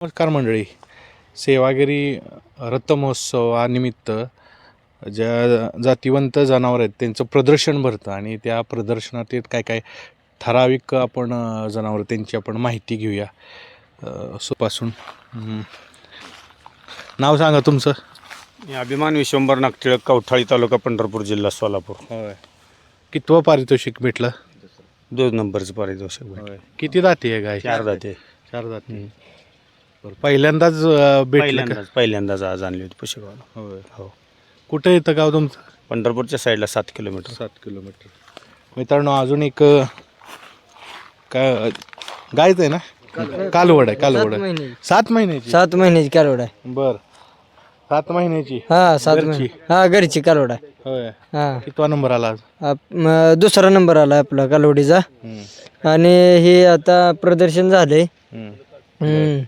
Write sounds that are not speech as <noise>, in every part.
नमस्कार मंडळी. सेवागिरी रथमहोत्सवानिमित्त ज्या जातिवंत जनावर आहेत त्यांचं प्रदर्शन भरतं आणि त्या प्रदर्शनातील काय काय ठराविक आपण जनावरं त्यांची आपण माहिती घेऊया. सुपासून. नाव सांगा तुमचं. मी अभिमान विश्वंभर नागटिळक कवठाळी तालुका पंढरपूर जिल्हा सोलापूर. होय. कितवं पारितोषिक भेटलं? दोन नंबरचं पारितोषिक भेटलं. किती जाती आहे गाय? चार जाते चार जाती बरं पहिल्यांदाच अ, भेटलं का? पहिल्यांदाच पहिल्यांदाच आज आणली होती पुशेगावला. होय. हो. कुठं येतं गाव तुमचं? पंढरपूरच्या साईडला सात किलोमीटर. सात किलोमीटर. मित्रांनो अजून एक अ, काय गायच आहे ना? कालवड आहे कालवड आहे. महिने. सात महिन्याची? सात महिन्याची कालवड आहे. बर. सात महिन्याची? हा सात? महिने. हा घरची कालवड आहे. होय. हा. कितवा नंबर आला आज? आप- म, दुसरा नंबर आला आपला कालवडीचा. हम्म, आणि हे आता प्रदर्शन झालंय. हम्म. हम्म.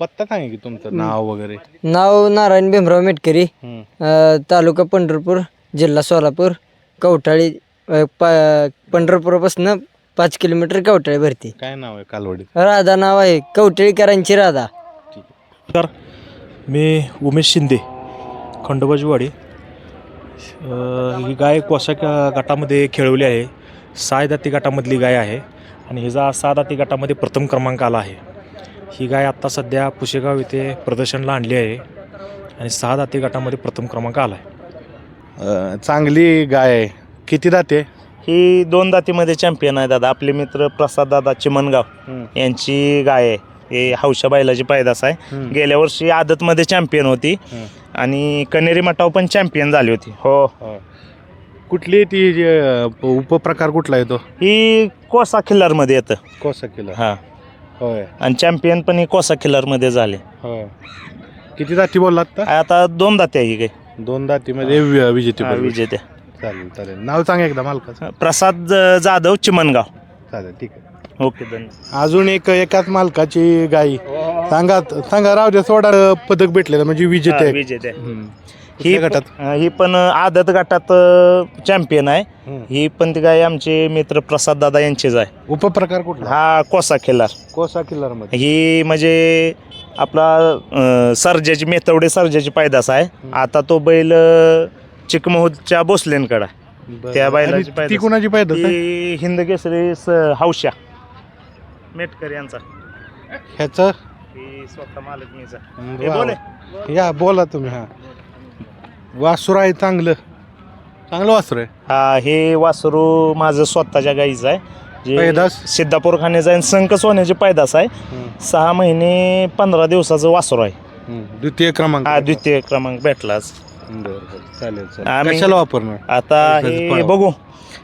पत्ता सांगा की तुमचं नाव वगैरे. नाव नारायण भीमराव मेटकरी. हम्म. अ, तालुका पंढरपूर जिल्हा सोलापूर कवठाळी अ, प- पंढरपुरापासून पाच किलोमीटर कवठाळी भरती. काय नाव आहे कालवडी? राधा नाव आहे कवठाळीकरांची राधा. नमस्कार मी उमेश शिंदे खंडोबाजीवाडी. अ, ही गाय कोसा ग- गटामध्ये खेळवली आहे. सहा दाती गटामधली गाय आहे. आणि हिचा सहा दाती गटामध्ये प्रथम क्रमांक आला आहे. ही गाय आत्ता सध्या पुशेगाव येथे प्रदर्शनला आणली आहे आणि सहा दाती गटामध्ये प्रथम क्रमांक आला आहे अ, चांगली गाय आहे. किती दाते ही दोन दातीमध्ये चॅम्पियन आहे दादा. आपले मित्र प्रसाद दादा चिमणगाव हम्म. यांची गाय आहे. हे हौशा बैलाची पैदास आहे. हम्म. गेल्या वर्षी आदतमध्ये चॅम्पियन होती. हम्म. आणि कनेरी मठाव पण चॅम्पियन झाली होती. हो. कुठली ती जे, अ, उपप्रकार कुठला येतो? ही कोसा खिल्लारमध्ये येतं. कोसा किलो हां. होय. आणि चॅम्पियन पण ही कोसा खिल्लारमध्ये झाले. होय. किती दाती बोललात आता? दोन दाती आहे ही गाय दोन दातीमध्ये वि- विजेते हा, बरोबर. विजेत्या चालेल चालेल. नाव सांगा एकदा मालकाचं. प्रसाद ज- जाधव चिमणगाव. चालेल ठीक आहे. ओके धन्यवाद. अजून एक एकाच मालकाची गाई. सांगा सांगा राहू द्या सोडा पदक भेटलेलं म्हणजे विजेते. हा. विजेत्या हम्म. ही कुठल्या गटात? अं, ही पण आदत गटात चॅम्पियन आहे. हम्म. ही पण ती गाय आमचे मित्र प्रसाद दादा यांचेच आहे. उपप्रकार कुठला? हा कोसा खिल्लार कोसा किल्लरमध्ये ही म्हणजे आपला अं, सर्जाची मेथवडे सर्जाची पैदास आहे. आता तो बैल अं, चिकमहूदच्या भोसलेंकडे आहे. त्या बैलाची आणि ती पैदास. कुणाची पैदास आहे? ती हिंद केसरी स- हौशा मेटकर यांचा. ह्याचं? ही स्वतः मालक मीचा हे बोले. या बोला तुम्ही हा. वासुर आहे चांगलं. चांगलं वासुर आहे. हा हे वासरू माझं स्वतःच्या गाईचं आहे. जे पैदास? सिद्धापूर खाण्याचं आहे आणि संक सोन्याची पैदास आहे. सहा महिने पंधरा दिवसाचं वासरू आहे. हम्म. द्वितीय क्रमांक. हा द्वितीय क्रमांक भेटलाच बरं, बरं. चालेल चालेल. आम्ही- कशाला वापरणार? आता हे पळावं. बघू.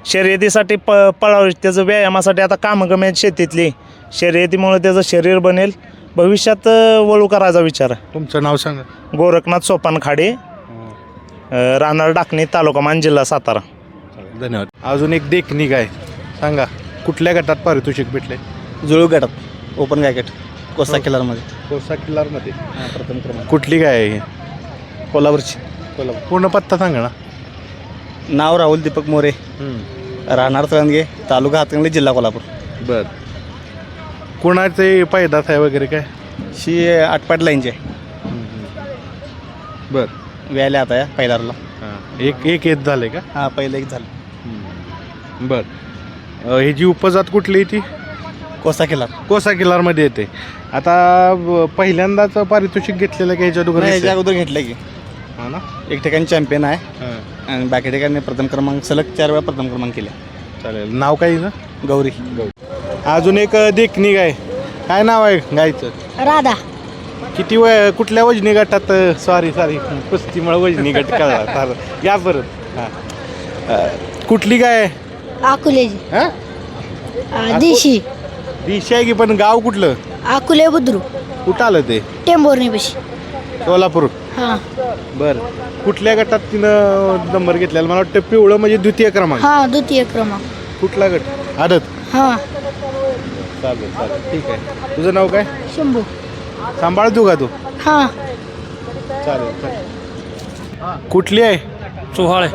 शर्यतीसाठी प पळाव. त्याचं व्यायामासाठी आता कामं कमी आहेत शेतीतली. शर्यतीमुळे त्याचं शरीर बनेल. भविष्यात अं, वळू करायचा विचार. आहे तुमचं नाव सांगा. गोरखनाथ सोपान खाडे राहणार डाकणी तालुका मान जिल्हा सातारा. धन्यवाद. अजून एक देखणी गाय सांगा कुठल्या गटात पारितोषिक भेटले? जुळू गटात ओपन गॅकेट कोसा किल्लारमध्ये. कोसा किल्लारमध्ये. प्रथम क्रमांक. कुठली गाय आहे ही? कोल्हापूरची. कोल्हापूर. पूर्ण पत्ता सांगा ना. नाव राहुल दीपक मोरे. राहणार तळंगे तालुका हातकंगले जिल्हा कोल्हापूर. बर. कुणाचे पैदास आहे वगैरे काय? शी आटपाट लाईनची. आहे बर. व्यायला आता या पहिल्याला एक एक येत झाले का? हां पहिलं एक झालं. बर. अ, ही जी उपजात कुठली आहे ती? कोसा किल्लार कोसा किल्लारमध्ये येते. आता ब- पहिल्यांदाच पारितोषिक घेतलेलं का ह्याच्या नाही, अगोदर याच्या अगोदर घेतलं की. हा ना? एक ठिकाणी चॅम्पियन आहे हां, आणि बाकी ठिकाणी प्रथम क्रमांक सलग चार वेळा प्रथम क्रमांक केले. चालेल. नाव काय ना गौरी. अजून एक देखणी गाय. काय नाव आहे गायचं? राधा. किती वय कुठल्या वजनी गटात सॉरी सॉरी कुस्तीमुळे वजनी गट कळला. चालेल. या परत. हां. अ, कुठली गाय? आहे अकोलेची हां? अं, देशी. दिशा आहे की पण गाव कुठलं? अकोले बुद्रू कुठं आलं ते? टेंभोर्णी पशी. सोलापूर. हां. बर. कुठल्या गटात तिनं नंबर घेतलेला? मला वाटतं पिवळं म्हणजे द्वितीय क्रमांक. हां द्वितीय क्रमांक. कुठला गट? आदत. हां. चालेल चालेल. ठीक आहे. तुझं नाव काय? शंभू. सांभाळ तू का तू? हां. चालेल चालेल कुठली आहे? सोहाळे.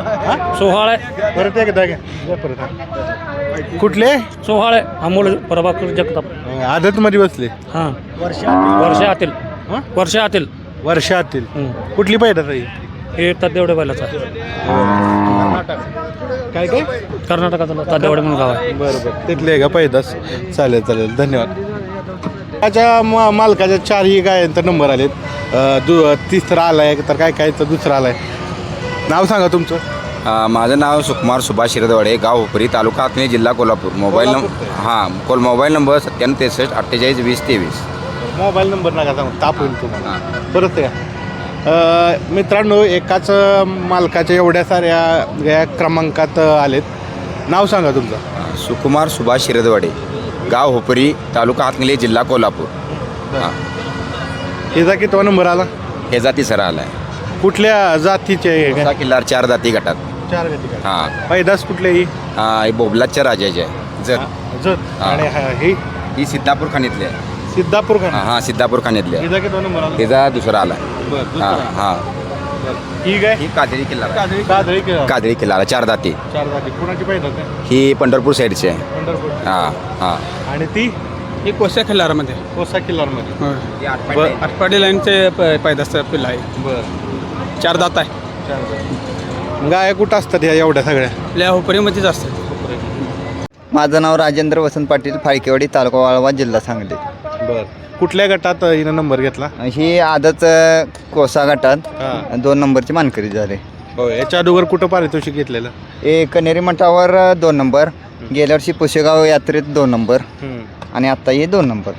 सोहाळे. परत एकदा घ्या परत हां. कुठले सोहाळे. अमोल प्रभाकर जगताप. आदत मध्ये बसले. हां. वर्षातील हां? वर्षातील वर्षातील कुठली पाहिजे ताई हे तादेवडे बैलाचा. काय काय? कर्नाटकातला तादेवडे म्हणून गाव आहे. बरं बरं तिथले आहे का पैदास चालेल चालेल. धन्यवाद. त्याच्या मा मालकाच्या चारही गायांचा नंबर आलेत. दु तिसरा आलाय तर काय काय तर दुसरा आलाय. नाव सांगा तुमचं. अ, माझं नाव सुकुमार सुभाष शिरदवाडे गाव उपरी तालुका हातणी जिल्हा कोल्हापूर. मोबाईल नंबर हां कोल मोबाईल नंबर सत्त्याण्णव त्रेसष्ट अठ्ठेचाळीस वीस तेवीस. मोबाईल नंबर नका सांगू ताप होईल तुम्हाला. परत या. अं, मित्रांनो एकाच मालकाच्या एवढ्या साऱ्या या क्रमांकात आलेत. नाव सांगा तुमचं. सुकुमार सुभाष शिरदवाडे. गाव हुपरी तालुका हातनिले जिल्हा कोल्हापूर. हां. हिचा कितवा नंबर आला? हे जाती सर आला आहे कुठल्या जातीचे आहे? किल्लार चार जाती गटात. चार का हां. पैदास कुठल्याही हां? हे बोबलाच्या राजाचे आहे. जर जत. हा. आणि हा- ही? ही सिद्धापूर खाणीतली आहे. सिद्धापूर खान हां सिद्धापूर खाणीतली आहे. हिचा कितवा नंबर आला? दुसरा आला बरं, हां. हां. ही काय ही काजळी किल्ला काजळी केला काजळी किल्ला. चार जाती. चार जाती. कुणाची आहे ही पंढरपूर साईडची आहे. पंढरपूर. हां हां. आणि ती? हे कोस्या खिल्लारामध्ये कोसा किल्लारमध्ये. आटपाडी लाईनचे पैदास पिल्ला आहे. बरं. चार दात आहे. चार जाती. गाया कुठं असतात ह्या एवढ्या सगळ्या? आपल्या हुपरीमध्येच असते माझं नाव राजेंद्र वसंत पाटील फाळकेवाडी तालुका वाळवा जिल्हा सांगली. बरं. कुठल्या गटात हिनं नंबर घेतला? ही आदत अ, कोसा गटात. हां. दोन नंबरची मानकरी झाले. हो याच्या अगोदर कुठं पारितोषिक घेतलेलं? हे कनेरी मठावर अ, दोन नंबर. गेल्या वर्षी पुशेगाव यात्रेत दोन नंबर. आणि आत्ता हे दोन नंबर.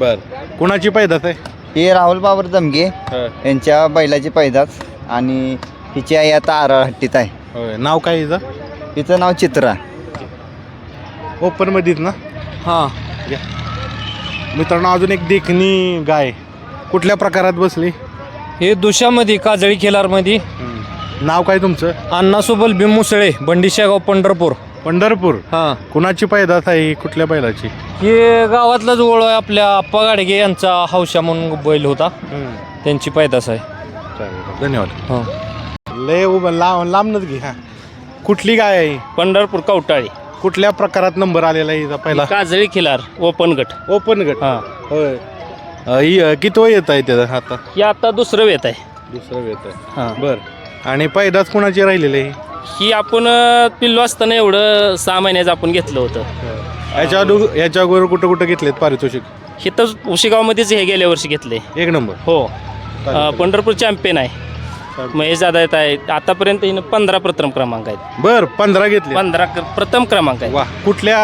बर. कुणाची पैदास आहे? हे राहुल बाबर जमगे यांच्या बैलाची पैदास. आणि हिची आई आता आराळ हट्टीत आहे. होय. नाव काय हिचं? हिचं नाव चित्रा. ओपन मध्येच ना? हां. मित्रांनो अजून एक देखणी गाय. कुठल्या प्रकारात बसली? हे दुशामध्ये काजळी खिलारमध्ये. नाव काय तुमचं? अण्णासोबल भीममुसळे बंडीशागाव पंढरपूर. पंढरपूर? हां. कुणाची पैदास आहे ही? कुठल्या बैलाची? हे गावातलाच ओळ आहे आपल्या आप्पा गाडगे यांचा हौशा म्हणून बैल होता. त्यांची पैदास आहे. चालेल. धन्यवाद. हां. लय उभं लांब लांबनच घे हा. कुठली गाय आहे ही? पंढरपूर कवटाळी. कुठल्या प्रकारात नंबर आलेला आहे हिचा पहिला? काजळी खिलार ओपन गट. ओपन गट. हां. होय. अ, ही अ, किती वय येत आहे त्याचा आता? हे आता दुसरं वेत आहे. दुसरं येत आहे. हां. बर. आणि पैदास कुणाची राहिलेली आहे? ही आपण अ, पिल्लू असताना एवढं सहा महिन्याचं आपण घेतलं होतं. याच्या अगोदर याच्या अगोदर कुठं कुठं घेतलेत पारितोषिक? हे तर उशिगावमध्येच हे गेल्या वर्षी घेतले. एक नंबर. हो. अ, पंढरपूर चॅम्पियन आहे. महेश दादा येत आहे. आतापर्यंत हिनं पंधरा प्रथम क्रमांक आहेत. बर पंधरा घेतले. पंधरा क- प्रथम क्रमांक आहे वा कुठल्या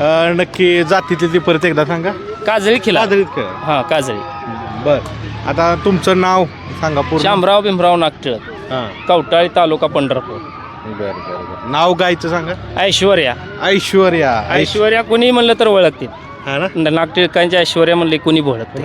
अ, नक्की जातीतली ती परत एकदा सांगा? काजळी खिलार काजळीत काय हां काजळी. बर आता तुमचं नाव सांगा पूर्ण. शामराव भीमराव नागटिळक. हां. कवटाळी तालुका पंढरपूर. बर बर बर. नाव गायचं सांगा? ऐश्वर्या. ऐश्वर्या. ऐश्वर्या कोणी म्हणलं तर ओळखतील. हा ना? नागटिळकांच्या ऐश्वर्या म्हणले कोणी ओळखते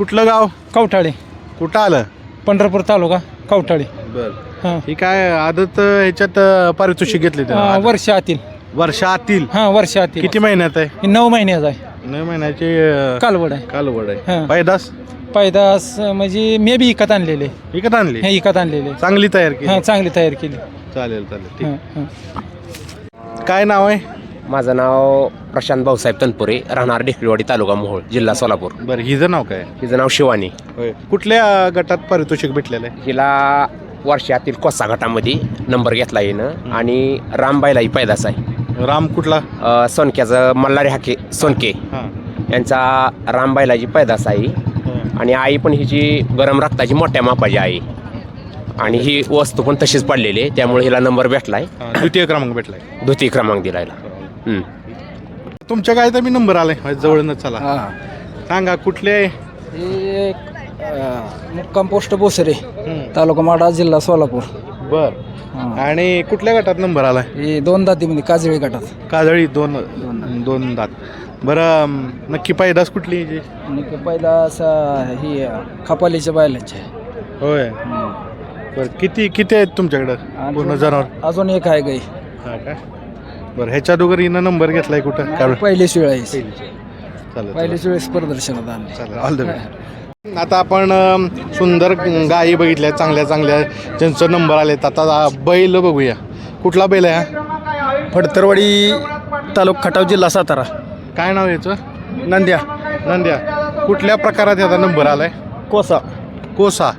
कुठलं गाव? कवठाळी. कुठं आलं? पंढरपूर तालुका कवठाळी. बर. हां. ही काय आदत ह्याच्यात अ, पारितोषिक घेतले वर्ष आतील. वर्ष आतील? हां वर्ष आतील. किती महिन्यात आहे? नऊ महिन्याचा आहे. नऊ महिन्याची अ, कालवड आहे. कालवड आहे. हां. पैदास? पैदास म्हणजे मे बी इकत आणलेले. विकत आणली? हे इकत आणलेले. चांगली तयार केली. हां चांगली तयार केली. चालेल चालेल. हां हां. काय नाव आहे? माझं नाव प्रशांत भाऊसाहेब तनपुरे राहणार डेकळीवाडी तालुका मोहोळ जिल्हा सोलापूर. बरं हिचं नाव काय? हिचं नाव शिवानी. होय. कुठल्या गटात पारितोषिक भेटलेलं आहे? हिला वर्षातील कोसा गटामध्ये नंबर घेतला येणं आणि रामबाईलाही पैदास आहे. राम कुठला? अ, सोनक्याचं मल्हारी हाके सोनके. हां. यांचा रामबाईलाची पैदास आहे. आणि आई पण हिची गरम रक्ताची मोठ्या मापाची आई. आणि ही वस्तू पण तशीच पडलेली आहे त्यामुळे हिला नंबर भेटलाय. हां, द्वितीय क्रमांक भेटलाय. द्वितीय क्रमांक दिला हिला हम्म. तुमच्या काय तर मी नंबर आलाय. माझ्या जवळनच चला. सांगा कुठले मुक्काम पोस्ट बोसरे तालुका माडा जिल्हा सोलापूर. बर. आणि कुठल्या गटात नंबर आलाय? हे दोन दातीमध्ये काजळी गटात. काजळी दोन दोन दात. बरं अम, नक्की पैदास कुठली? आणि पहिला असा ही खपालीच्या बैलांचे होय. बरं किती किती आहेत तुमच्याकडं? पूर्ण जनावर? अजून एक आहे गाई. हा का? बरं ह्याच्या अगोदर हिनं नंबर घेतलाय कुठं? काय पहिलीच वेळ आहे चालेल. पहिलीच वेळेस प्रदर्शनात आणली चालेल ऑल द बेस्ट आता आपण अम, सुंदर गायी बघितल्या चांगल्या चांगल्या ज्यांचं नंबर आलेत. आता बैल बघूया. कुठला बैल आहे हा? फडतरवाडी तालुका खटाव जिल्हा सातारा. काय नाव याचं? नंद्या. नंद्या. कुठल्या प्रकारात याचा नंबर आलाय? कोसा. कोसा.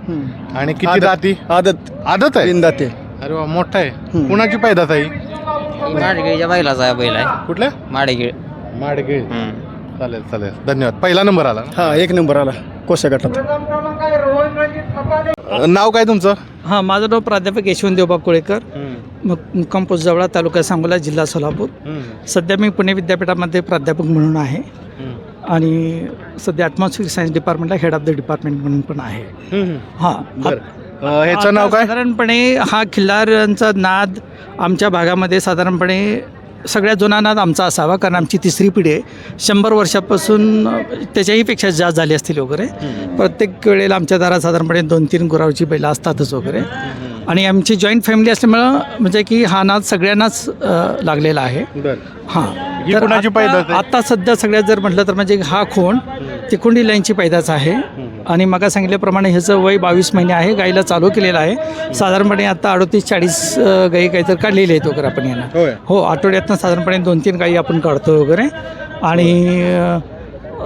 आणि किती आदत. दाती? आदत. आदत आहे? बिंदाते अरे वा मोठा आहे. कुणाची पैदात आहे माडगिळच्या बैलाचा बैल आहे. कुठल्या? माडगिळ. माडगे चालेल चालेल. धन्यवाद. पहिला नंबर आला ना? हा एक नंबर आला. कोसा गटात. अ, नाव काय तुमचं? हां माझं नाव प्राध्यापक यशवंत देवबा कोळेकर मग मुक्काम जवळा तालुका सांगोला जिल्हा सोलापूर. सध्या मी पुणे विद्यापीठामध्ये प्राध्यापक म्हणून आहे. आणि सध्या ॲटमॉस्फिअर सायन्स डिपार्टमेंटला हेड ऑफ द डिपार्टमेंट म्हणून पण आहे. हां. बरं. अ, ह्याचं नाव काय? साधारणपणे हा खिल्लारांचा नाद आमच्या भागामध्ये साधारणपणे सगळ्यात जुना नाद आमचा असावा कारण आमची तिसरी पिढी आहे. शंभर वर्षापासून अ, त्याच्याही पेक्षा जास्त झाली असतील वगैरे. प्रत्येक वेळेला आमच्या दारात साधारणपणे दोन तीन गुरावची बैलं असतातच वगैरे. आणि आमची जॉईंट फॅमिली असल्यामुळं म्हणजे की हा नाद सगळ्यांनाच अ, लागलेला आहे. बरं. हां. ही तर कुणाची आता- आहे? आता सध्या सगळ्यात जर म्हटलं तर म्हणजे हा खोंड तिकोंडी लाईनची पैदाच आहे. आणि मग सांगितल्याप्रमाणे ह्याचं वय बावीस महिने आहे. गाईला चालू केलेलं आहे. साधारणपणे आता अडतीस चाळीस गाई काहीतरी काढलेली आहेत वगैरे आपण यांना. हो आठवड्यातनं साधारणपणे दोन तीन गाई आपण काढतो वगैरे. आणि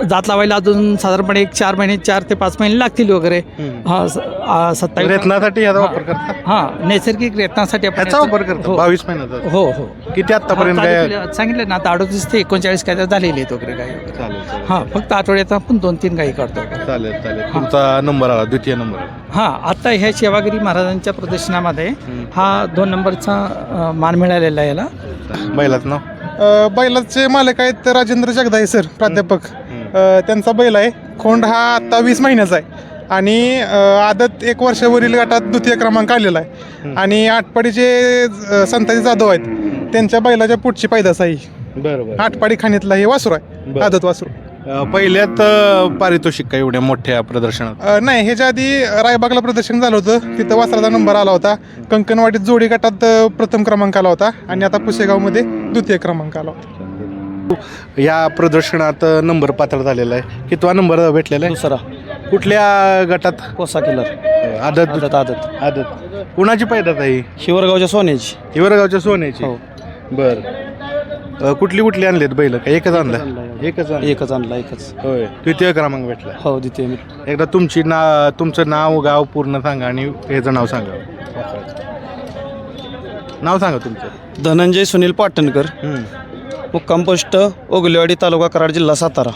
जात लावायला अजून साधारणपणे एक चार महिने चार ते पाच महिने लागतील वगैरे. हा स- आ, सत्तावीस रेतनासाठी याचा वापर करता हां नैसर्गिक रेतनासाठी आपण ह्याचा याचं- वापर करता हो. बावीस महिन्याचा? हो हो. किती आतापर्यंत हा, काय चालू केलं- सांगितलं ना आता अडतीस ते एकोणचाळीस काय झालेले आहेत वगैरे गाई वगैरे. चालेल चालेल. हां फक्त आठवड्यात आपण दोन तीन गाई काढतो. वगैरे. चालेल. चालेल तुमचा नंबर आला द्वितीय नंबर. आला हां आता ह्या सेवागिरी महाराजांच्या प्रदर्शनामध्ये हा दोन नंबरचा अ, मान मिळालेला आहे याला. बैलाचं नाव? बैलाचे मालक आहेत राजेंद्र जगदाई सर प्राध्यापक. त्यांचा बैल आहे. खोंड हा आता वीस महिन्याचा आहे. आणि आदत एक वर्षावरील गटात द्वितीय क्रमांक आलेला आहे. आणि आटपाडीचे संताजी जाधव आहेत त्यांच्या बैलाच्या पुढची पैदास आहे. बरोबर. आटपाडी खाणीतला हे वासूर आहे. आदत वासूर. पहिल्यात पारितोषिक का एवढ्या मोठ्या प्रदर्शनात? नाही ह्याच्या आधी रायबागला प्रदर्शन झालं होतं. तिथं वासराचा नंबर आला होता. कंकणवाडीत जोडी गटात प्रथम क्रमांक आला होता. आणि आता पुसेगावमध्ये द्वितीय क्रमांक आला होता या प्रदर्शनात नंबर पात्र झालेला आहे. कितवा नंबर भेटलेला आहे? दुसरा. कुठल्या गटात? कोसा किल्लर आदत. आदत आदत. आदत. कुणाची पैदात आहे? ही? शिवरगावच्या सोन्याची. हिवरगावच्या सोन्याची. हो. बर. अ, कुठली कुठली आणलीत बैल? का एकच आणलं एकच आणलं एकच आणला एकच होय. द्वितीय क्रमांक भेटला. हो द्वितीय एकदा तुमची ना तुमचं नाव गाव पूर्ण सांगा आणि ह्याचं नाव सांगा. नाव सांगा तुमचं. धनंजय सुनील पाटणकर. मुक्काम पोस्ट ओगलेवाडी तालुका कराड जिल्हा सातारा.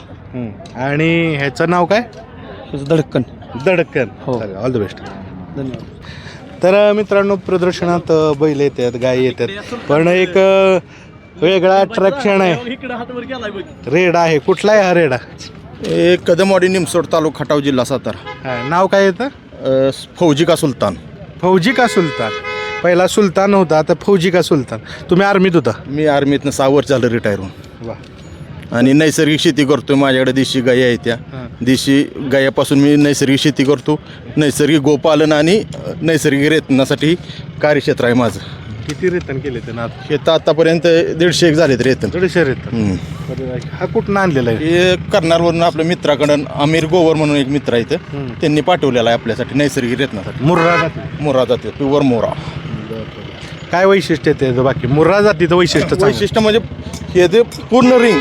आणि ह्याचं नाव काय? धडक्कन दडक्कन हो. ऑल द बेस्ट धन्यवाद. तर अ, मित्रांनो प्रदर्शनात अ, बैल येतात गायी येतात. पण एक अ, वेगळा अट्रॅक्शन आहे. रेडा आहे. कुठला आहे हा रेडा? कदमवाडी निमसोड तालुका खटाव जिल्हा सातारा. हा, नाव काय येतं? अ, फौजी का सुलतान. फौजी का सुलतान. पहिला सुलतान होता आता फौजी का सुलतान? तुम्ही आर्मीत होता? मी आर्मीतनं सहा वर्ष झालं रिटायर होऊन. वा. आणि नैसर्गिक शेती करतोय माझ्याकडे देशी गायी आहेत त्या. देशी गायापासून मी नैसर्गिक शेती करतो. नैसर्गिक गोपालन आणि नैसर्गिक रेतनासाठी कार्यक्षेत्र आहे माझं. किती रेतन केले ते ना शेतं आतापर्यंत दीडशे एक झालेत रेतन. दीडशे रेतन. हा कुठून आणलेला आहे? हे करणारवरून आपल्या मित्राकडं आमिर गोवर म्हणून एक मित्र आहे इथं. त्यांनी पाठवलेला आहे आपल्यासाठी नैसर्गिक रेतनासाठी. मुर्रा जाती. मोरा जाते. प्युअर मोरा काय वैशिष्ट्य आहे त्याचं बाकी? मुर्रा जातीचं वैशिष्ट्य चांगलं. वैशिष्ट्य म्हणजे हे जे पूर्ण रिंग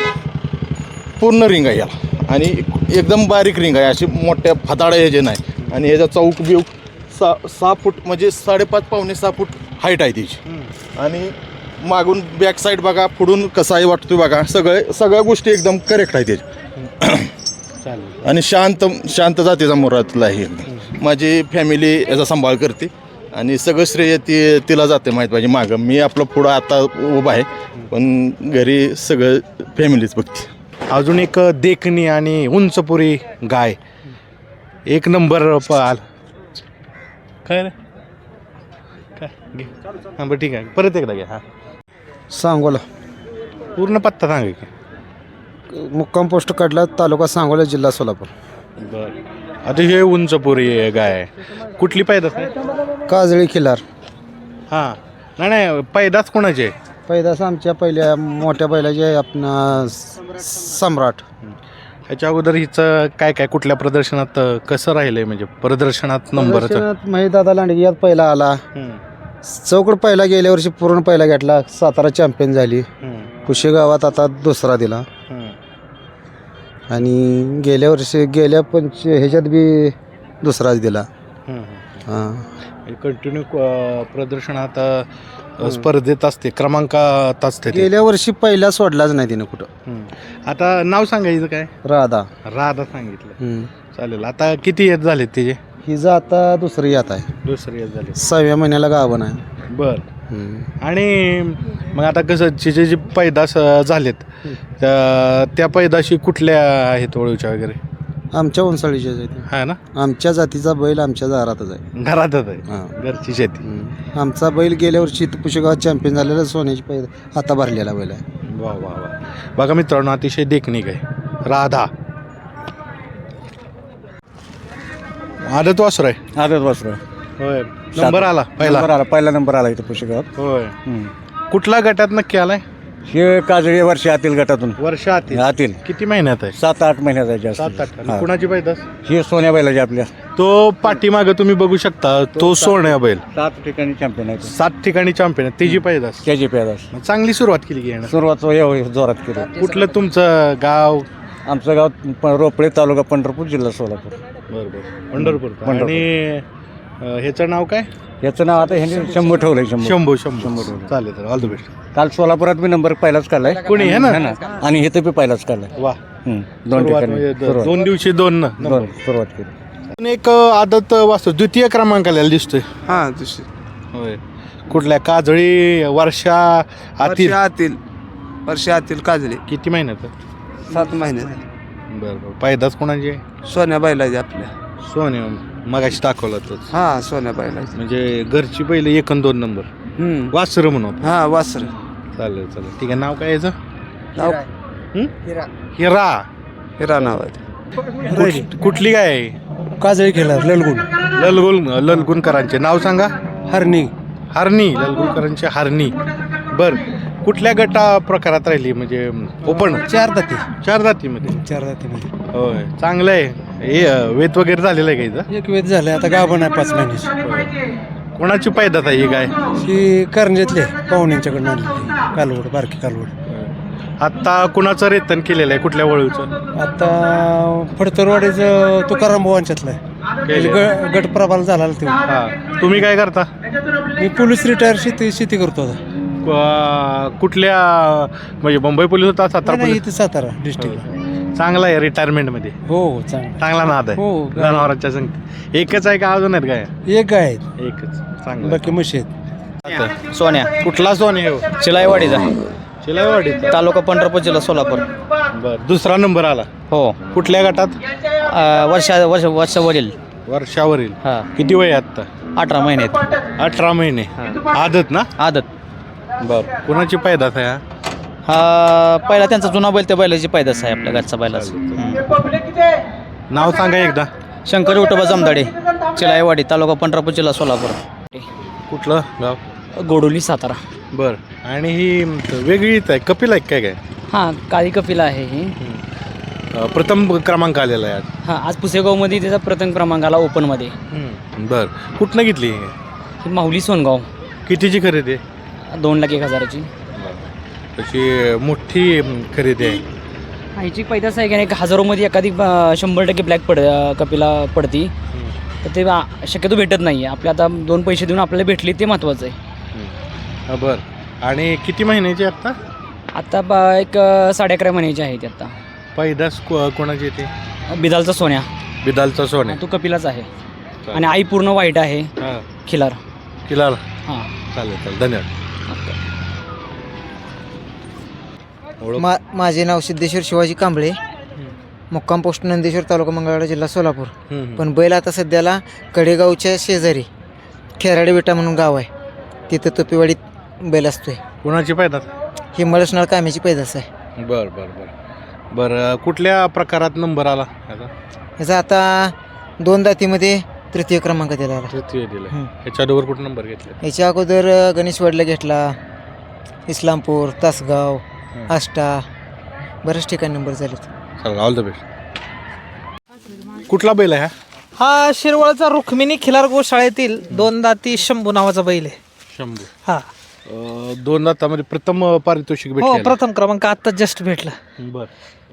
पूर्ण रिंग आहे याला. आणि एकदम बारीक रिंग आहे अशी मोठ्या फताळ्या हे जे नाही. आणि याचा चौक बिऊक सा सहा फूट म्हणजे साडेपाच पावणे सहा फूट हाईट आहे त्याची आणि मागून बॅक साईड बघा पुढून कसाही वाटतोय बघा. सगळे सगळ्या गोष्टी एकदम करेक्ट आहे त्याच्या. चालेल. आणि शांत शांत जातीचा मोरातला आहे. माझी फॅमिली याचा सांभाळ करते. आणि सगळं श्रेय ती तिला जाते माहीत पाहिजे मागं. मी आपलं पुढं आता उभा आहे पण घरी सगळं फॅमिलीच बघते. अजून एक देखणी आणि उंचपुरी गाय. एक नंबर पाल. काय रे? काय? घे. हां बरं ठीक आहे. परत एकदा घ्या हां. सांगोला पूर्ण पत्ता सांगा की. मुक्काम पोस्ट काढला तालुका सांगोला जिल्हा सोलापूर. बरं. अतिशय उंचपुरी गाय आहे कुठली पैदास काजळी खिलार. हां. नाही नाही पैदास कोणाची आहे? पैदास आमच्या पहिल्या मोठ्या बैलाचे आहे आपणा सम्राट. ह्याच्या अगोदर हिचं काय काय कुठल्या प्रदर्शनात अं, कसं राहिलंय? म्हणजे प्रदर्शनात नंबरचं? मही दादा लांडगे यात पहिला आला. चौकड पहिला गेल्या वर्षी पूर्ण पहिला घेतला. सातारा चॅम्पियन झाली. कुशेगावात आता दुसरा दिला. आणि गेल्या वर्षी गेल्या पंच ह्याच्यात बी दुसराच दिला. हां. कंटिन्यू प्रदर्शन आता अ, स्पर्धेत असते क्रमांकात असते ते. गेल्या वर्षी पहिला सोडलाच नाही तिने कुठं. आता नाव सांगायचं काय? राधा. राधा सांगितलं. चालेल. आता किती येत झाले त्याचे हिचं आता दुसरी यात आहे. दुसरे येत झाले सहाव्या महिन्याला गाभण आहे बर. आणि मग आता कसं जे जे पैदास झालेत त्या- त्या पैदाशी कुठल्या आहेत ओळूच्या वगैरे? आमच्या उंचाळीच्या आहेत. हा ना? आमच्या जातीचा बैल आमच्या दारातच आहे. घरातच आहे. हां. घरची शेती. आमचा बैल गेल्या वर्षी पुशेगावात चॅम्पियन झालेला सोन्याची पैदा आता भरलेला बैल आहे. वा वा वा. बघा मित्रांनो अतिशय देखणीक आहे. राधा. आदत वासर आहे. आदत वासरू होय. नंबर आला पहिला. आला पहिला नंबर आला इथं पुशेगावात होय. कुठल्या गटात नक्की आलाय हे काजळी वर्षी आतील गटातून. वर्ष आतील. आतील. किती महिन्यात आहे? सात आठ महिन्याचा आहे सात आठ. कुणाची पैदास हे सोन्या बैलाची आपल्या. तो पाठीमागं तुम्ही बघू शकता तो सोन्या बैल. सात ठिकाणी चॅम्पियन आहे सात ठिकाणी चॅम्पियन आहे. त्याची पैदास त्याची पैदास चांगली सुरुवात केली की यानं. सुरुवात हे जोरात केली. कुठलं तुमचं गाव? आमचं गाव प- रोपळे तालुका पंढरपूर जिल्हा सोलापूर. बरोबर पंढरपूर. आणि ह्याचं नाव काय? याचं नाव आता ह्यांनी शंभू ठेवलंय शंभू शंभू शंभू चालेल तर ऑल द बेस्ट काल सोलापुरात बी नंबर पहिलाच काढलाय. कोणी आहे ना? है आणि इथं बी पहिलाच काढलाय. वा. हम्म. दोन सुरुवात ठिकाणी. म्हणजे द- सुरुवात. दोन दिवशी दोन न? दोन सुरुवात केली. एक अं, आदत वाचतो द्वितीय क्रमांकाला दिसतोय. हां दुसरी होय. कुठल्या? काजळी वर्षा आतील. आतील. वर्ष आतील काजळे. किती महिन्यात? सात महिने. बरं बरं. पायदास कोणाची आहे? सोन्या बैलाची आपल्या. सोने मगाशी दाखवला तोच. हां सोन्या बैलाची म्हणजे घरची पहिले एक आणि दोन नंबर. हम्म. वासर म्हणून. हां वासर. चालेल चालेल. ठीक आहे नाव काय याचं? नाव? हिरा. हिरा. नाव आहे कुठ- कुठली काय आहे? काजळी खेळणार ललगुण. ललगुल ललगुणकरांचे. नाव सांगा. हरणी. हरणी ललगुणकरांचे हरणी. बर. कुठल्या गटा प्रकारात राहिली? म्हणजे ओपन. चार दाती. चार जातीमध्ये चार दातीमध्ये. होय. चांगलं आहे. हे अं, वेत वगैरे झालेलं आहे का इथं? एक वेळ झालं आता गाभण आहे पाच महिन्याची कोणाची पैदात आहे ही गाय? ही करंजेतले पाहुण्यांच्याकडून आणली कालवड बारकी कालवड. आत्ता कुणाचं रेतन केलेलं आहे? कुठल्या वळूचं? आता फडतरवाडीचं तुकाराम भावांच्यातलं आहे. ग- गट प्रभाल झाला तो हा. तुम्ही काय करता? मी पोलीस रिटायर शेती शेती करतो आता. क- कुठल्या म्हणजे मुंबई पोलीस होता सातारा नाही, पोलीस? इथं सातारा डिस्ट्रिक्टला. चांगला आहे रिटायरमेंटमध्ये. हो हो चांगलं चांगला नाद आहे. हो, गाय. जनावरांच्या संख्या एकच आहे का अजून आहेत काय एक आहेत एकच. चांगलं बाकी आहे. सोन्या कुठला सोने हो? चिलाईवाडीचा शिलाईवाडी. तालुका पंढरपूर जिल्हा सोलापूर. बर दुसरा नंबर आला. हो. कुठल्या गटात? वर्षा वर्ष वर्षावरील. वर्षावरील. हा. किती वय आहे आता अठरा महिन्यात अठरा महिने. आदत ना? आदत. बर. कुणाची पैदास आहे हा? हा पहिला त्यांचा जुना बैल त्या बैलाची पैदास आहे आपल्या घरचा बैलाच. नाव सांगा एकदा. शंकर विठोबा जमदाडे चिलाईवाडी तालुका पंढरपूर जिल्हा सोलापूर. कुठलं गाव? गोडोली सातारा. बर. आणि ही वेगळीच आहे. कपिल आहे काय काय? हां काळी कपिला आहे ही. अं, प्रथम क्रमांक आलेला आहे आज. हां आज पुसेगावमध्ये त्याचा प्रथम क्रमांक आला ओपनमध्ये. बर. कुठनं घेतली? ही माहुली सोनगाव. कितीची खरेदी आहे? दोन लाख एक हजाराची. तशी मोठी खरेदी आहे. ह्याची पैदास आहे की नाही एक हजारोमध्ये एखादी अं, शंभर टक्के ब्लॅक पड अं, कपिला पडती. तर ते आ- शक्यतो भेटत नाही आहे आपल्या आता दोन पैसे देऊन आपल्याला भेटली ते महत्त्वाचं आहे. हा, बर. आणि किती महिन्याची आता आत्ता? बा एक अं, साडे अकरा महिन्याची आहे ती आत्ता. पैदास को- कोणाची येते बिदालचा सोन्या. बिदालचा सोने तो कपिलाच आहे. आणि आई पूर्ण वाईट आहे. हा. खिलार. किलाल हां. चालेल चालेल. धन्यवाद. ओळख. मा माझे नाव सिद्धेश्वर शिवाजी कांबळे. मुक्काम पोस्ट नंदेश्वर तालुका मंगळवाडा जिल्हा सोलापूर. हम्म, हम्म. पण बैल आता सध्याला कडेगावच्या शेजारी खेराडे बेटा म्हणून गाव आहे. तिथं तोपेवाडीत बैल असतोय. कोणाची पैदास? ही मळसनाळ काम्याची पैदास आहे. बर बर बर. बर कुठल्या प्रकारात नंबर आला? याचा? याचा आता दोन दातीमध्ये तृतीय क्रमांक दिला आला तृतीय दिलं हम्म. ह्याच्या अगोदर कुठं नंबर घेतला? याच्या अगोदर अ, गणेशवाडीला घेतला इस्लामपूर तासगाव. आष्टा बऱ्याच ठिकाणी नंबर झालेत. चालेल ऑल द बेस्ट कुठला बैल आहे हा? हा शिरवळचा रुक्मिणी खिलार गोशाळेतील दोन दाती शंभू नावाचा बैल आहे. शंभू. हा. अं, दोन दातामध्ये प्रथम पारितोषिक हो भेटले प्रथम क्रमांक आत्ता जस्ट भेटला. बर.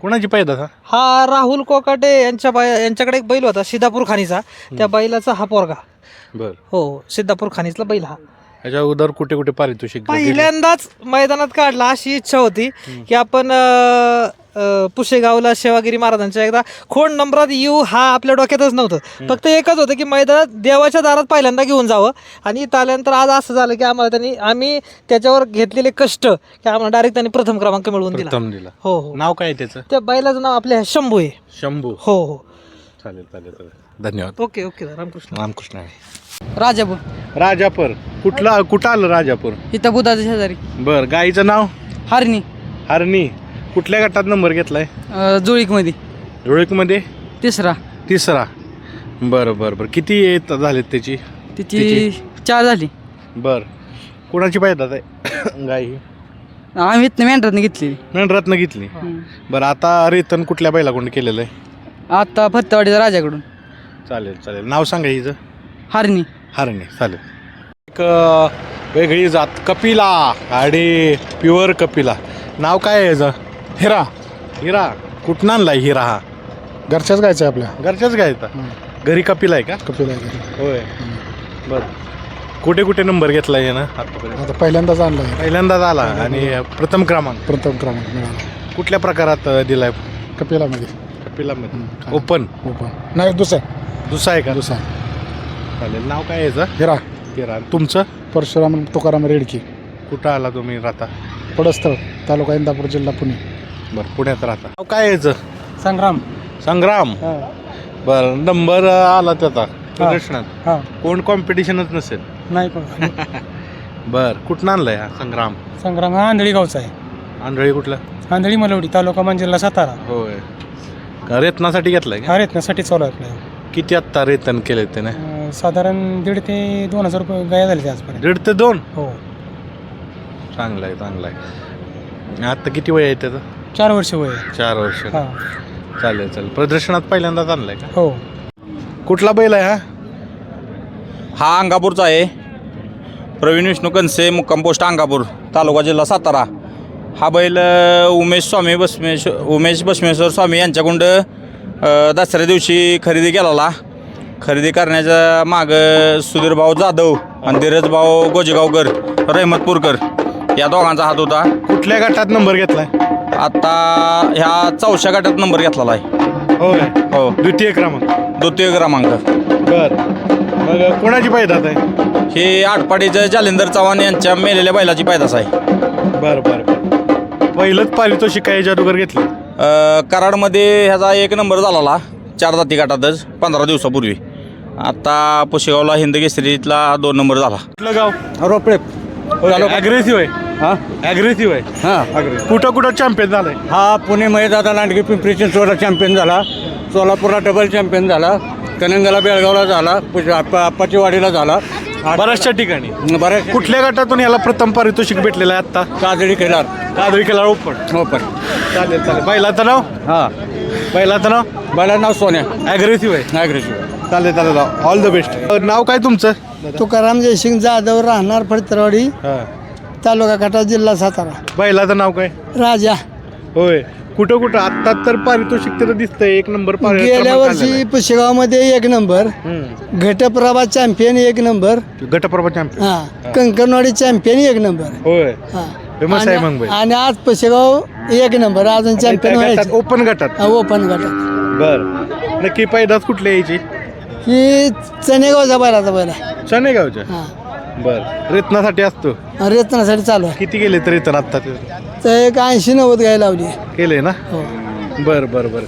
कोणाची पैदास हा हा राहुल कोकाटे यांच्या बाय यांच्याकडे एक बैल होता सिद्धापूर खानीचा त्या बैलाचा हा पोरगा. बर. हो सिद्धापूर खानीचा बैल हा. याच्या अगोदर कुठे कुठे पारितोषिक? पहिल्यांदाच मैदानात काढला अशी इच्छा होती की आपण अ, अ, पुशेगावला सेवागिरी महाराजांच्या एकदा खोंड नंबरात येऊ हा आपल्या डोक्यातच नव्हतं. फक्त एकच होतं की मैदानात देवाच्या दारात पहिल्यांदा घेऊन जावं. आणि इथं आल्यानंतर आज असं झालं की आम्हाला त्यांनी आम्ही त्याच्यावर घेतलेले कष्ट की आम्हाला डायरेक्ट त्यांनी प्रथम क्रमांक मिळवून दिला. प्रथम दिला. हो हो. नाव काय आहे त्याचं? त्या बैलाचं नाव आपल्या शंभू आहे. शंभू. हो हो. चालेल चालेल चालेल. धन्यवाद. Okay okay. रामकृष्ण. रामकृष्ण आहे. राजापूर. राजापूर. कुठला कुठं आलं राजापूर? इथं बुधाच्या शेजारी. बर गाईचं नाव? हरणी. हरणी. कुठल्या गटात नंबर घेतलाय? जुळीकमध्ये. धुळकमध्ये तिसरा. तिसरा. बरं बरं बरं. किती येत झालेत त्याची? तिची चार झाली. बर. कोणाची पाहिजे आहे? गाई? आम्ही इथनं मेंढरातनं घेतलेली रत्न घेतली. बरं आता रेतन कुठल्या बैलाकडून केलेलं आहे? आता फत्तेवाडीचा राजाकडून. चालेल चालेल. नाव सांगा हिचं. हरणी. हरणे चालेल. एक अ, वेगळी जात कपिला आणि प्युअर कपिला. नाव काय आहे याचं? हिरा. हिरा. कुठं आणलाय हिरा हा? घरच्याच गायचं आहे आपल्या. घरच्याच गायचा? घरी कपिला आहे का? कपिला होय. बर. कुठे कुठे नंबर घेतला यानं? आतापर्यंत आता पहिल्यांदाच आणलाय. पहिल्यांदाच आला आणि प्रथम क्रमांक. प्रथम क्रमांक मिळाला. कुठल्या प्रकारात अ, दिलाय? कपिलामध्ये. कपिलामध्ये. ओपन ओपन नाही दुसरा. दुसरा आहे का? दुसरा. चालेल. नाव काय आहे याचं? हिरा. हिरा. तुमचं? परशुराम तुकाराम रेडकी. कुठं आला तुम्ही राहता? पडस्थळ तालुका इंदापूर जिल्हा पुणे. बरं पुण्यात राहता. नाव काय याचं? संग्राम. संग्राम? बर नंबर आला त्याचा प्रदर्शनात. हा. कोण कॉम्पिटिशनच नसेल. नाही पण <laughs> बर कुठं आणलाय हा संग्राम? संग्राम हा आंधळी गावचा आहे. आंधळी कुठलं? आंधळी मलवडी तालुका मान जिल्हा सातारा. होय. का रेतनासाठी घेतलाय का? हा रेतनासाठी चालू आहे आपल्या किती आत्ता रेतन केले त्याने? अं, साधारण दीड ते दोन हजार रुपये गाया झाले आजपर्यंत. दीड ते दोन? हो. चांगलं आहे चांगलं आहे. आता किती वय आहे त्याचं? चार वर्ष वय आहे. चार वर्ष. हा. चालेल चालेल. प्रदर्शनात पहिल्यांदाच आणलाय का? हो. कुठला बैल आहे हा? हा अंगापूरचा आहे. प्रवीण विष्णू कनसे मुक्काम पोस्ट अंगापूर तालुका जिल्हा सातारा. हा बैल अ, उमेश स्वामी बसमेश उमेश बसमेश्वर स्वामी यांच्याकडून अ, दसऱ्या दिवशी खरेदी केलेला. खरेदी करण्याच्या मागं सुधीरभाऊ जाधव आणि धीरजभाऊ गोजेगावकर रहमतपूरकर या दोघांचा हात होता. कुठल्या गटात नंबर घेतलाय? आता ह्या चौशा गटात नंबर घेतलेला आहे. होय. हो. द्वितीय क्रमांक. द्वितीय क्रमांक. बर. मग कोणाची पायदात आहे? हे आटपाडीचं जालिंदर चव्हाण यांच्या मेलेल्या बैलाची पैदास आहे. बरं बरं बरं. पहिलंच पारितोषिक काय जादूगर घेतलं? अ, कराडमध्ये ह्याचा एक नंबर झालेला. चार जाती गटातच पंधरा दिवसापूर्वी. आता पुशेगावला हिंद केसरीतला दोन नंबर झाला. कुठलं गाव? रोपळे. अग्रेसिव्ह आहे. हा? अग्रेसिव्ह आहे. हा कुठं कुठं चॅम्पियन झालंय? हा पुणे दादा लांडगे पिंपरी चिंचवडला चॅम्पियन झाला. सोलापूरला डबल चॅम्पियन झाला. कनंगाला बेळगावला झाला. आप्पाची वाडीला झाला. बऱ्याचशा ठिकाणी. बऱ्याच कुठल्या गटातून याला प्रथम पारितोषिक भेटलेलं आहे आता काजळी केला कादळी केला ओपन. हो पण चालेल. चालेल बैलाचं नाव? हा. बैलाचं नाव? बाला नाव सोन्या. ॲग्रेसिव्ह आहे. नागरेश्वर चालेल चालेल ऑल द बेस्ट नाव काय तुमचं? तुकाराम जयसिंग जाधव राहणार फडतरवाडी हां. तालुका काटा जिल्हा सातारा. बैलाचं नाव काय? राजा. होय. कुठं कुठं? आत्ता तर पारितोषिक त्याचं दिसतंय. एक नंबर पारि- गेल्या क्रमांक वर्षी आलेला पुशेगावमध्ये एक नंबर आहे. हम्म. घटप्रभा चॅम्पियन एक नंबर गटप्रभा चॅम्पियन. हा. कंकणवाडी चॅम्पियन एक नंबर. होय. हा. फेमस आहे मग आणि आणि आज पुशेगाव एक नंबर अजून चॅम्पियन व्हायचे. ओपन गटात. ओपन गटात. बर. नक्की पैदास कुठल्या यायची? ही चनेगावचा बैलाचा बैल आहे. शने गावच्या हा. बर. रेतनासाठी असतो. रेतनासाठी चालू आहे. किती गेले तर रेतन आत्ता ते? तर एक ऐंशी नव्वद गाय लावली. केले ना? हो. बर बर बर.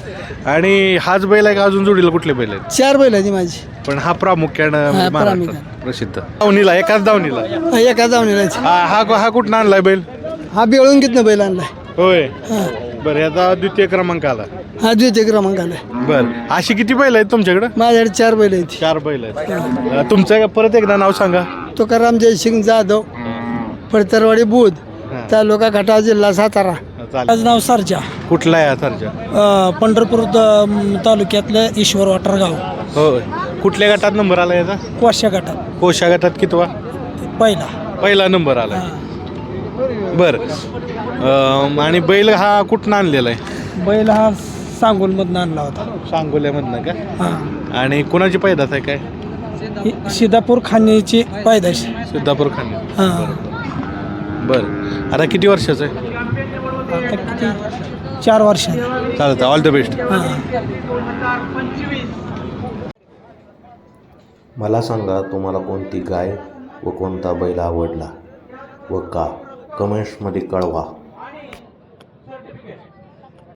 आणि हाच बैल आहे का अजून जोडीला कुठले बैल आहेत? चार बैल आहे ती माझी. पण हा प्रामुख्यानं म्हणजे महाराष्ट्रात प्रामुख्यानं. प्रसिद्ध. दावणीला एकाच दावणीला एका जाऊन हा हा हा कुठं आणलाय बैल? हा बेळून कितनं बैल आणलाय? होय. हा बर याचा द्वितीय क्रमांक आला. हा द्वितीय क्रमांक आलाय बर. अशी किती बैल आहेत तुमच्याकडे? माझ्याकडे चार बैल आहेत. चार बैल आहेत. तुमचं परत एकदा नाव सांगा. तुकाराम जयसिंग जाधव फडतरवाडी बुध. तालुका घाटा जिल्हा सातारा. चालेल. माझं नाव सरजा. कुठला आहे सरजा? अ, पंढरपूर त- तालुक्यातलं ईश्वर वाटर गाव होय. कुठल्या गटात नंबर आला याचा? कोशा गटात. कोशा गटात कितवा? पहिला. पहिला नंबर आला. बर. आणि बैल हा कुठनं आणलेला आहे? बैल हा सांगोलमधून आणला होता. सांगोल्यामधनं का? हां. आणि कुणाची पैदास आहे काय? शिदापूर खाण्याची पायदाश सिद्धापूर खाणे हां. बर. आता किती वर्षाचं आहे? आता किती? चार वर्षात चालतं. ऑल द बेस्ट हां. मला सांगा तुम्हाला कोणती गाय व कोणता बैल आवडला व का? कमेंट्समध्ये कळवा.